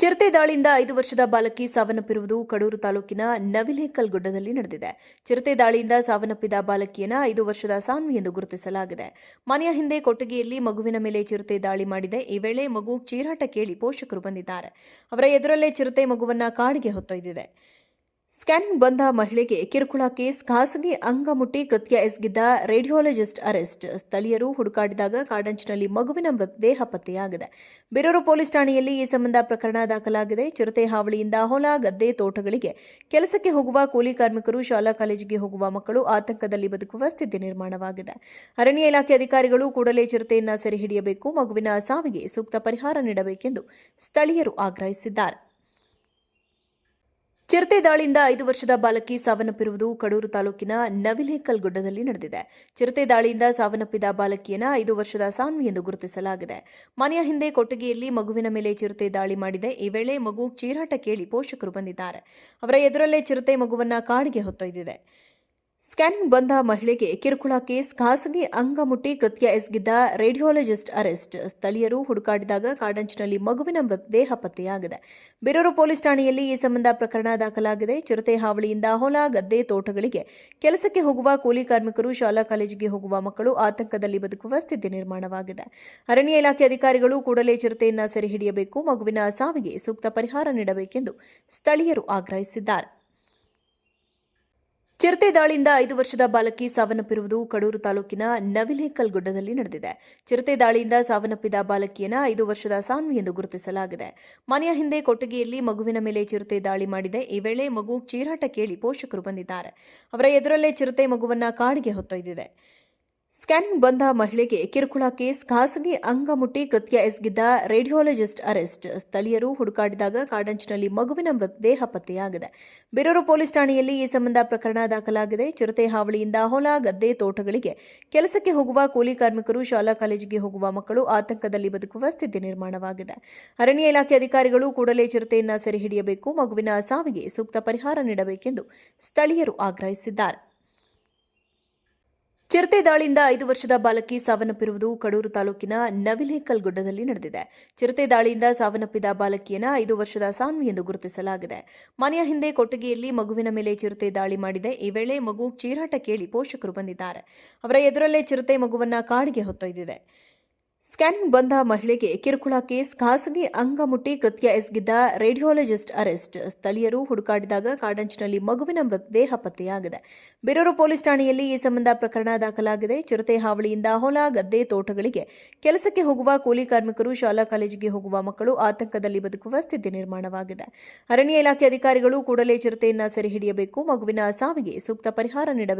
ಚಿರತೆ ದಾಳಿಯಿಂದ ಐದು ವರ್ಷದ ಬಾಲಕಿ ಸಾವನ್ನಪ್ಪಿರುವುದು ಕಡೂರು ತಾಲೂಕಿನ ನವಿಲೇಕಲ್ ಗುಡ್ಡದಲ್ಲಿ ನಡೆದಿದೆ. ಚಿರತೆ ದಾಳಿಯಿಂದ ಸಾವನ್ನಪ್ಪಿದ ಬಾಲಕಿಯನ್ನ ಐದು ವರ್ಷದ ಸಾನ್ವಿ ಎಂದು ಗುರುತಿಸಲಾಗಿದೆ. ಮನೆಯ ಹಿಂದೆ ಕೊಟ್ಟಿಗೆಯಲ್ಲಿ ಮಗುವಿನ ಮೇಲೆ ಚಿರತೆ ದಾಳಿ ಮಾಡಿದೆ. ಈ ವೇಳೆ ಮಗು ಚೀರಾಟ ಕೇಳಿ ಪೋಷಕರು ಬಂದಿದ್ದಾರೆ. ಅವರ ಎದುರಲ್ಲೇ ಚಿರತೆ ಮಗುವನ್ನ ಕಾಡಿಗೆ ಹೊತ್ತೊಯ್ದಿದೆ. ಸ್ಕ್ಯಾನಿಂಗ್ ಬಂದ ಮಹಿಳೆಗೆ ಕಿರುಕುಳ ಕೇಸ್, ಖಾಸಗಿ ಅಂಗಮುಟ್ಟಿ ಕೃತ್ಯ ಎಸಗಿದ್ದ ರೇಡಿಯಾಲಜಿಸ್ಟ್ ಅರೆಸ್ಟ್. ಸ್ಥಳೀಯರು ಹುಡುಕಾಡಿದಾಗ ಕಾಡಂಚಿನಲ್ಲಿ ಮಗುವಿನ ಮೃತದೇಹ ಪತ್ತೆಯಾಗಿದೆ. ಬೇರೂರು ಪೊಲೀಸ್ ಠಾಣೆಯಲ್ಲಿ ಈ ಸಂಬಂಧ ಪ್ರಕರಣ ದಾಖಲಾಗಿದೆ. ಚಿರತೆ ಹಾವಳಿಯಿಂದ ಹೊಲ, ಗದ್ದೆ, ತೋಟಗಳಿಗೆ ಕೆಲಸಕ್ಕೆ ಹೋಗುವ ಕೂಲಿ ಕಾರ್ಮಿಕರು, ಶಾಲಾ ಕಾಲೇಜಿಗೆ ಹೋಗುವ ಮಕ್ಕಳು ಆತಂಕದಲ್ಲಿ ಬದುಕುವ ಸ್ಥಿತಿ ನಿರ್ಮಾಣವಾಗಿದೆ. ಅರಣ್ಯ ಇಲಾಖೆ ಅಧಿಕಾರಿಗಳು ಕೂಡಲೇ ಚಿರತೆಯನ್ನ ಸೆರೆ ಹಿಡಿಯಬೇಕು ಮಗುವಿನ ಸಾವಿಗೆ ಸೂಕ್ತ ಪರಿಹಾರ ನೀಡಬೇಕೆಂದು ಸ್ಥಳೀಯರು ಆಗ್ರಹಿಸಿದ್ದಾರೆ. ಚಿರತೆ ದಾಳಿಯಿಂದ ಐದು ವರ್ಷದ ಬಾಲಕಿ ಸಾವನ್ನಪ್ಪಿರುವುದು ಕಡೂರು ತಾಲೂಕಿನ ನವಿಲೇಕಲ್ ಗುಡ್ಡದಲ್ಲಿ ನಡೆದಿದೆ. ಚಿರತೆ ದಾಳಿಯಿಂದ ಸಾವನ್ನಪ್ಪಿದ ಬಾಲಕಿಯನ್ನ ಐದು ವರ್ಷದ ಸಾನ್ವಿ ಎಂದು ಗುರುತಿಸಲಾಗಿದೆ. ಮನೆಯ ಹಿಂದೆ ಕೊಟ್ಟಿಗೆಯಲ್ಲಿ ಮಗುವಿನ ಮೇಲೆ ಚಿರತೆ ದಾಳಿ ಮಾಡಿದೆ. ಈ ವೇಳೆ ಮಗು ಚೀರಾಟ ಕೇಳಿ ಪೋಷಕರು ಬಂದಿದ್ದಾರೆ. ಅವರ ಎದುರಲ್ಲೇ ಚಿರತೆ ಮಗುವನ್ನ ಕಾಡಿಗೆ ಹೊತ್ತೊಯ್ದಿದೆ. ಸ್ಕ್ಯಾನಿಂಗ್ ಬಂದ ಮಹಿಳೆಗೆ ಕಿರುಕುಳ ಕೇಸ್, ಖಾಸಗಿ ಅಂಗಮುಟ್ಟಿ ಕೃತ್ಯ ಎಸಗಿದ್ದ ರೇಡಿಯಾಲಜಿಸ್ಟ್ ಅರೆಸ್ಟ್. ಸ್ಥಳೀಯರು ಹುಡುಕಾಡಿದಾಗ ಕಾಡಂಚಿನಲ್ಲಿ ಮಗುವಿನ ಮೃತದೇಹ ಪತ್ತೆಯಾಗಿದೆ. ಬೇರೂರು ಪೊಲೀಸ್ ಠಾಣೆಯಲ್ಲಿ ಈ ಸಂಬಂಧ ಪ್ರಕರಣ ದಾಖಲಾಗಿದೆ. ಚಿರತೆ ಹಾವಳಿಯಿಂದ ಹೊಲ, ಗದ್ದೆ, ತೋಟಗಳಿಗೆ ಕೆಲಸಕ್ಕೆ ಹೋಗುವ ಕೂಲಿ ಕಾರ್ಮಿಕರು, ಶಾಲಾ ಕಾಲೇಜಿಗೆ ಹೋಗುವ ಮಕ್ಕಳು ಆತಂಕದಲ್ಲಿ ಬದುಕುವ ಸ್ಥಿತಿ ನಿರ್ಮಾಣವಾಗಿದೆ. ಅರಣ್ಯ ಇಲಾಖೆ ಅಧಿಕಾರಿಗಳು ಕೂಡಲೇ ಚಿರತೆಯನ್ನ ಸೆರೆ ಹಿಡಿಯಬೇಕು ಮಗುವಿನ ಸಾವಿಗೆ ಸೂಕ್ತ ಪರಿಹಾರ ನೀಡಬೇಕೆಂದು ಸ್ಥಳೀಯರು ಆಗ್ರಹಿಸಿದ್ದಾರೆ. ಚಿರತೆ ದಾಳಿಯಿಂದ ಐದು ವರ್ಷದ ಬಾಲಕಿ ಸಾವನ್ನಪ್ಪಿರುವುದು ಕಡೂರು ತಾಲೂಕಿನ ನವಿಲೇಕಲ್ ಗುಡ್ಡದಲ್ಲಿ ನಡೆದಿದೆ. ಚಿರತೆ ದಾಳಿಯಿಂದ ಸಾವನ್ನಪ್ಪಿದ ಬಾಲಕಿಯನ್ನ ಐದು ವರ್ಷದ ಸಾನ್ವಿ ಎಂದು ಗುರುತಿಸಲಾಗಿದೆ. ಮನೆಯ ಹಿಂದೆ ಕೊಟ್ಟಿಗೆಯಲ್ಲಿ ಮಗುವಿನ ಮೇಲೆ ಚಿರತೆ ದಾಳಿ ಮಾಡಿದೆ. ಈ ವೇಳೆ ಮಗು ಚೀರಾಟ ಕೇಳಿ ಪೋಷಕರು ಬಂದಿದ್ದಾರೆ. ಅವರ ಎದುರಲ್ಲೇ ಚಿರತೆ ಮಗುವನ್ನ ಕಾಡಿಗೆ ಹೊತ್ತೊಯ್ದಿದೆ. ಸ್ಕ್ಯಾನಿಂಗ್ ಬಂದ ಮಹಿಳೆಗೆ ಕಿರುಕುಳ ಕೇಸ್, ಖಾಸಗಿ ಅಂಗಮುಟ್ಟಿ ಕೃತ್ಯ ಎಸಗಿದ್ದ ರೇಡಿಯಾಲಜಿಸ್ಟ್ ಅರೆಸ್ಟ್. ಸ್ಥಳೀಯರು ಹುಡುಕಾಡಿದಾಗ ಕಾಡಂಚಿನಲ್ಲಿ ಮಗುವಿನ ಮೃತದೇಹ ಪತ್ತೆಯಾಗಿದೆ. ಬೇರೂರು ಪೊಲೀಸ್ ಠಾಣೆಯಲ್ಲಿ ಈ ಸಂಬಂಧ ಪ್ರಕರಣ ದಾಖಲಾಗಿದೆ. ಚಿರತೆ ಹಾವಳಿಯಿಂದ ಹೊಲ, ಗದ್ದೆ, ತೋಟಗಳಿಗೆ ಕೆಲಸಕ್ಕೆ ಹೋಗುವ ಕೂಲಿ ಕಾರ್ಮಿಕರು, ಶಾಲಾ ಕಾಲೇಜಿಗೆ ಹೋಗುವ ಮಕ್ಕಳು ಆತಂಕದಲ್ಲಿ ಬದುಕುವ ಸ್ಥಿತಿ ನಿರ್ಮಾಣವಾಗಿದೆ. ಅರಣ್ಯ ಇಲಾಖೆ ಅಧಿಕಾರಿಗಳು ಕೂಡಲೇ ಚಿರತೆಯನ್ನು ಸೆರೆ ಹಿಡಿಯಬೇಕು ಮಗುವಿನ ಸಾವಿಗೆ ಸೂಕ್ತ ಪರಿಹಾರ ನೀಡಬೇಕೆಂದು ಸ್ಥಳೀಯರು ಆಗ್ರಹಿಸಿದ್ದಾರೆ. ಚಿರತೆ ದಾಳಿಯಿಂದ ಐದು ವರ್ಷದ ಬಾಲಕಿ ಸಾವನ್ನಪ್ಪಿರುವುದು ಕಡೂರು ತಾಲೂಕಿನ ನವಿಲೇಕಲ್ ಗುಡ್ಡದಲ್ಲಿ ನಡೆದಿದೆ. ಚಿರತೆ ದಾಳಿಯಿಂದ ಸಾವನ್ನಪ್ಪಿದ ಬಾಲಕಿಯನ್ನ ಐದು ವರ್ಷದ ಸಾನ್ವಿ ಎಂದು ಗುರುತಿಸಲಾಗಿದೆ. ಮನೆಯ ಹಿಂದೆ ಕೊಟ್ಟಿಗೆಯಲ್ಲಿ ಮಗುವಿನ ಮೇಲೆ ಚಿರತೆ ದಾಳಿ ಮಾಡಿದೆ. ಈ ವೇಳೆ ಮಗು ಚೀರಾಟ ಕೇಳಿ ಪೋಷಕರು ಬಂದಿದ್ದಾರೆ. ಅವರ ಎದುರಲ್ಲೇ ಚಿರತೆ ಮಗುವನ್ನ ಕಾಡಿಗೆ ಹೊತ್ತೊಯ್ದಿದೆ. ಸ್ಕ್ಯಾನಿಂಗ್ ಬಂದ ಮಹಿಳೆಗೆ ಕಿರುಕುಳ ಕೇಸ್, ಖಾಸಗಿ ಅಂಗಮುಟ್ಟಿ ಕೃತ್ಯ ಎಸಗಿದ್ದ ರೇಡಿಯಾಲಜಿಸ್ಟ್ ಅರೆಸ್ಟ್. ಸ್ಥಳೀಯರು ಹುಡುಕಾಡಿದಾಗ ಕಾಡಂಚಿನಲ್ಲಿ ಮಗುವಿನ ಮೃತದೇಹ ಪತ್ತೆಯಾಗಿದೆ. ಬಿರೂರು ಪೊಲೀಸ್ ಠಾಣೆಯಲ್ಲಿ ಈ ಸಂಬಂಧ ಪ್ರಕರಣ ದಾಖಲಾಗಿದೆ. ಚಿರತೆ ಹಾವಳಿಯಿಂದ ಹೊಲ, ಗದ್ದೆ, ತೋಟಗಳಿಗೆ ಕೆಲಸಕ್ಕೆ ಹೋಗುವ ಕೂಲಿ ಕಾರ್ಮಿಕರು, ಶಾಲಾ ಕಾಲೇಜಿಗೆ ಹೋಗುವ ಮಕ್ಕಳು ಆತಂಕದಲ್ಲಿ ಬದುಕುವ ಸ್ಥಿತಿ ನಿರ್ಮಾಣವಾಗಿದೆ. ಅರಣ್ಯ ಇಲಾಖೆ ಅಧಿಕಾರಿಗಳು ಕೂಡಲೇ ಚಿರತೆಯನ್ನು ಸೆರೆ ಹಿಡಿಯಬೇಕು ಮಗುವಿನ ಸಾವಿಗೆ ಸೂಕ್ತ ಪರಿಹಾರ ನೀಡಬೇಕು.